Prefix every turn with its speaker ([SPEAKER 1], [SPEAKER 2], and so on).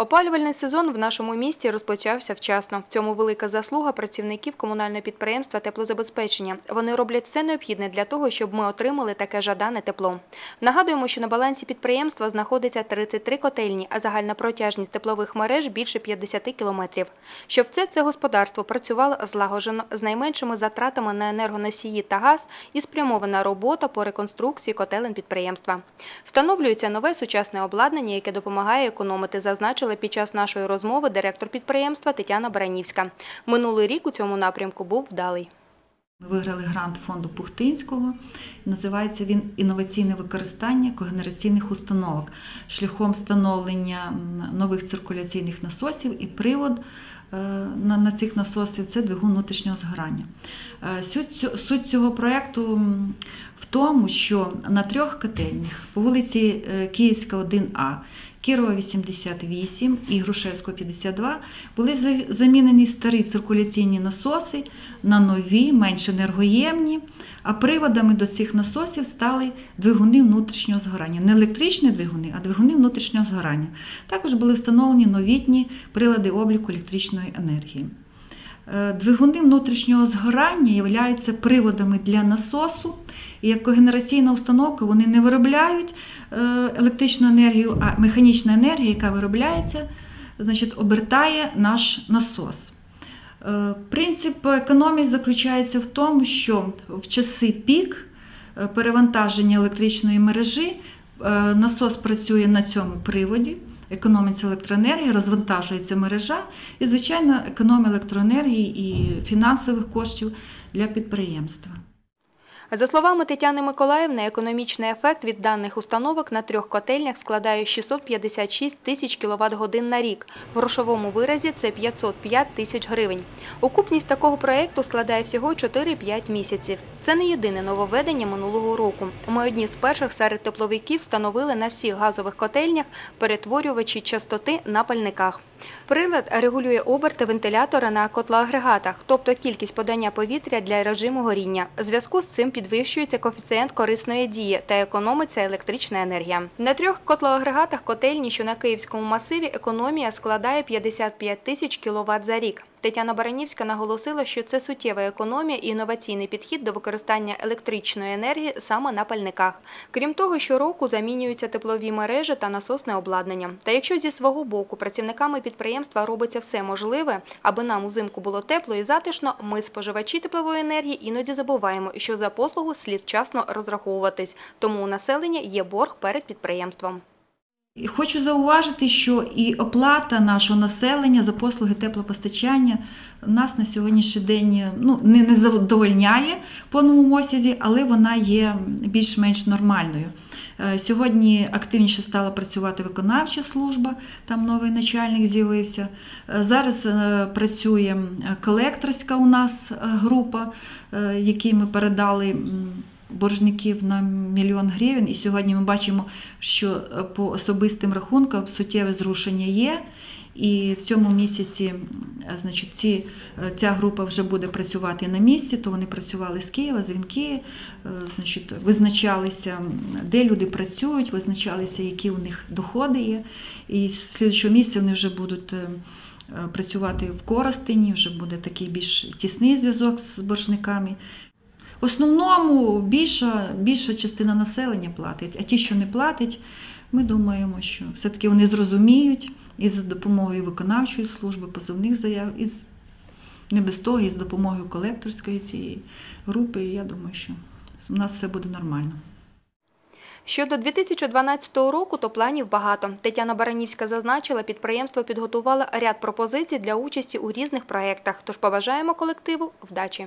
[SPEAKER 1] Опалювальний сезон в нашому місті розпочався вчасно. В цьому велика заслуга працівників комунального підприємства теплозабезпечення. Вони роблять все необхідне для того, щоб ми отримали таке жадане тепло. Нагадуємо, що на балансі підприємства знаходиться 33 котельні, а загальна протяжність теплових мереж більше 50 кілометрів. Щоб це це господарство працювало злагоджено з найменшими затратами на енергоносії та газ і спрямована робота по реконструкції котелень підприємства. Встановлюється нове сучасне обладнання, яке допомагає економити, зазначила під час нашої розмови директор підприємства Тетяна Баранівська. Минулий рік у цьому напрямку був вдалий.
[SPEAKER 2] Ми виграли грант фонду Пухтинського. Називається він інноваційне використання когенераційних установок шляхом встановлення нових циркуляційних насосів і привод е, на, цих насосів це двигун внутрішнього згорання. Е, Суть, цього проєкту в тому, що на трьох котельнях по вулиці е, Київська 1А, Кірова 88 і Грушевського 52 були за- замінені старі циркуляційні насоси на нові, менш енергоємні, а приводами до цих насосів стали двигуни внутрішнього згорання. Не електричні двигуни, а двигуни внутрішнього згорання. Також були встановлені новітні прилади обліку електричної енергії. Е, Двигуни внутрішнього згорання являються приводами для насосу, і як когенераційна установка вони не виробляють е, електричну енергію, а механічна енергія, яка виробляється, значить, обертає наш насос. Е, Принцип економії заключається в тому, що в часи пік перевантаження електричної мережі насос працює на цьому приводі, економиться електроенергія, розвантажується мережа і, звичайно, економія електроенергії і фінансових коштів для підприємства.
[SPEAKER 1] За словами Тетяни Миколаївни, економічний ефект від даних установок на трьох котельнях складає 656 тисяч кіловат годин на рік. В грошовому виразі це 505 тисяч гривень. Окупність такого проєкту складає всього 4-5 місяців. Це не єдине нововведення минулого року. Ми одні з перших серед тепловиків встановили на всіх газових котельнях перетворювачі частоти на пальниках. Прилад регулює оберти вентилятора на котлоагрегатах, тобто кількість подання повітря для режиму горіння. В зв'язку з цим підвищується коефіцієнт корисної дії та економиться електрична енергія. На трьох котлоагрегатах котельні, що на Київському масиві, економія складає 55 тисяч кіловат за рік. Тетяна Баранівська наголосила, що це суттєва економія і інноваційний підхід до використання електричної енергії саме на пальниках. Крім того, щороку замінюються теплові мережі та насосне обладнання. Та якщо зі свого боку працівниками підприємства робиться все можливе, аби нам узимку було тепло і затишно, ми, споживачі теплової енергії, іноді забуваємо, що за послугу слід вчасно розраховуватись. Тому у населення є борг перед підприємством.
[SPEAKER 2] Хочу зауважити, що і оплата нашого населення за послуги теплопостачання нас на сьогоднішній день ну, не, не задовольняє в повному осязі, але вона є більш-менш нормальною. Е, Сьогодні активніше стала працювати виконавча служба, там новий начальник з'явився. Е, Зараз е, працює колекторська у нас група, якій ми передали. Боржників на мільйон гривень, і сьогодні ми бачимо, що е, по особистим рахункам суттєве зрушення є. І в цьому місяці е, значить, ці, е, ця група вже буде працювати на місці, то вони працювали з Києва, дзвінки, значить, визначалися, де люди працюють, визначалися, які у них доходи є. І з слідчого місяця вони вже будуть. е, е, Працювати в Коростені, вже буде такий більш тісний зв'язок з боржниками. В основному більша, більша частина населення платить, а ті, що не платять, ми думаємо, що все-таки вони зрозуміють і за допомогою виконавчої служби, позовних заяв, і не без того, і з допомогою колекторської цієї групи. І я думаю, що у нас все буде нормально.
[SPEAKER 1] Щодо 2012 року, то планів багато. Тетяна Баранівська зазначила, підприємство підготувало ряд пропозицій для участі у різних проєктах. Тож побажаємо колективу вдачі.